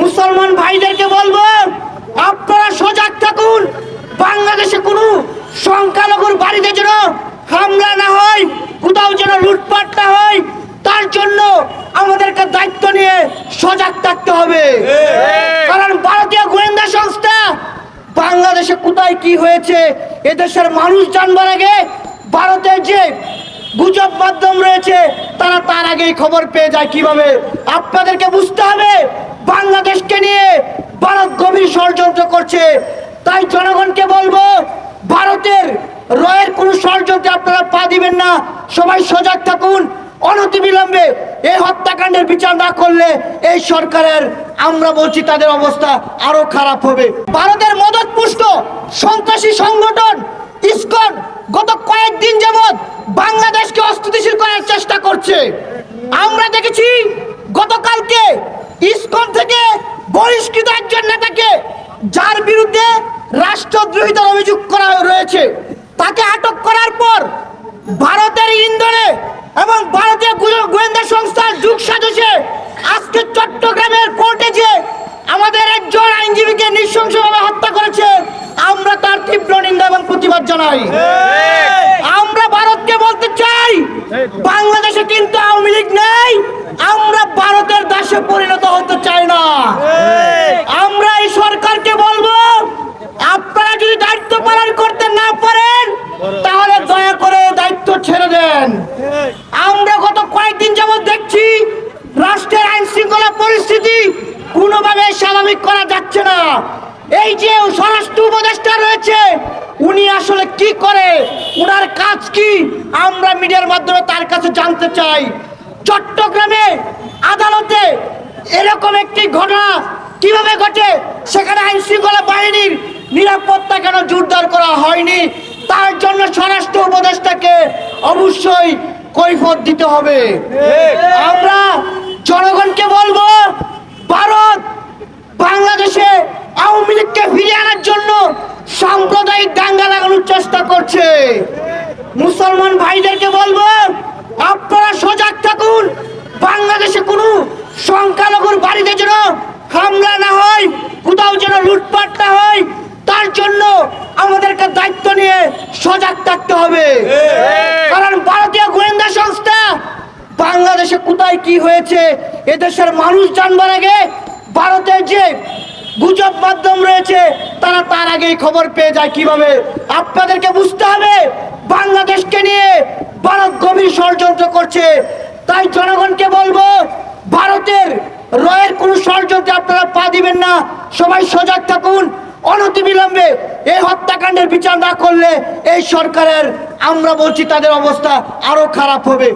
মুসলমান ভাইদেরকে বলব আপনারা সজাগ থাকুন। বাংলাদেশে কোনো সংখ্যালঘুর বাড়িতে যেন হামলা না হয় কোথাও যেন লুটপাট না হয় তার জন্য আমাদেরকে দায়িত্ব নিয়ে সজাগ থাকতে হবে। কারণ ভারতীয় গোয়েন্দা সংস্থা বাংলাদেশে কোথায় কি হয়েছে এদেশের মানুষ জানবার আগে ভারতের যে গুজব মাধ্যম রয়েছে, তারা তার আগেই খবর পেয়ে যায় কীভাবে। আপনাদেরকে বুঝতে হবে, বাংলাদেশকে নিয়ে ভারত গভীর ষড়যন্ত্র করছে। তাই জনগণকে বলব, ভারতের রয়ের কোনো ষড়যন্ত্রে আপনারা পা দিবেন না। সবাই সজাগ থাকুন, অনতিবিলম্বে এই হত্যাকাণ্ডের বিচার না করলে এই সরকারের, আমরা বলছি তাদের অবস্থা আরও খারাপ হবে। ভারতের মদত পুষ্ট সন্ত্রাসী সংগঠন, ইসকন, গত কয়েকদিন যাবৎ করার করছে আমরা দেখেছি গতকালকে ইসকন থেকে বহিষ্কৃত একজন নেতাকে যার বিরুদ্ধে রাষ্ট্রদ্রোহিতার অভিযোগ করা রয়েছে। তাকে আটক করার পর ভারতের ইন্ধনে এবং ভারতীয় গোয়েন্দা সংস্থার যুগ সাজসে আজকে চট্টগ্রামের কোর্টে যে আমাদের একজন আইনজীবীকে নৃশংসভাবে হত্যা করেছে আমরা তার তীব্র নিন্দা এবং প্রতিবাদ জানাই। আমরা ভারতকে বলতে চাই কিন্তু আওয়ামী লীগ নেই। আমরা ভারতের দাসে পরিণত হতে চাই না। আমরা এই সরকারকে বলব, আপনারা যদি দায়িত্ব পালন করতে না পারেন, তাহলে দয়া করে দায়িত্ব ছেড়ে দেন। আমরা গত কয়েকদিন যাবত দেখছি, রাষ্ট্রের আইন শৃঙ্খলা পরিস্থিতি কোনোভাবে স্বাভাবিক করা যাচ্ছে না। এই যে স্বরাষ্ট্র উপদেষ্টা রয়েছে আসলে কি করে? উনার কাজ কি? আমরা মিডিয়ার মাধ্যমে তার কাছে জানতে চাই। চট্টগ্রামে আদালতে এরকম একটি ঘটনা কীভাবে ঘটে? সেখানে আইন শৃঙ্খলা বাহিনীর নিরাপত্তা কেন জোরদার করা হয়নি? তার জন্য স্বরাষ্ট্র উপদেষ্টাকে অবশ্যই কৈফত দিতে হবে। আমরা জনগণকে বলব করছে মুসলমান ভাইদেরকে বলব আপনারা সজাগ থাকুন। বাংলাদেশে কোনো সংখ্যালঘুর বাড়িতে যেন হামলা না হয় কোথাও যেন লুটপাট না হয় তার জন্য আমাদেরকে দায়িত্ব নিয়ে সজাগ থাকতে হবে। কারণ ভারতীয় গোয়েন্দা সংস্থা বাংলাদেশে কোথায় কি হয়েছে এদেশের মানুষ জানবার আগে গুজব মাধ্যম রয়েছে, তারা তার আগেই খবর পেয়ে যায় কীভাবে। আপনাদেরকে বুঝতে হবে, বাংলাদেশকে নিয়ে ভারত গভীর ষড়যন্ত্র করছে। তাই জনগণকে বলব, ভারতের রয়ের কোনো ষড়যন্ত্রে আপনারা পা দিবেন না। সবাই সজাগ থাকুন অনতিবিলম্বে এই হত্যাকাণ্ডের বিচার না করলে এই সরকারের, আমরা বলছি তাদের অবস্থা আরও খারাপ হবে।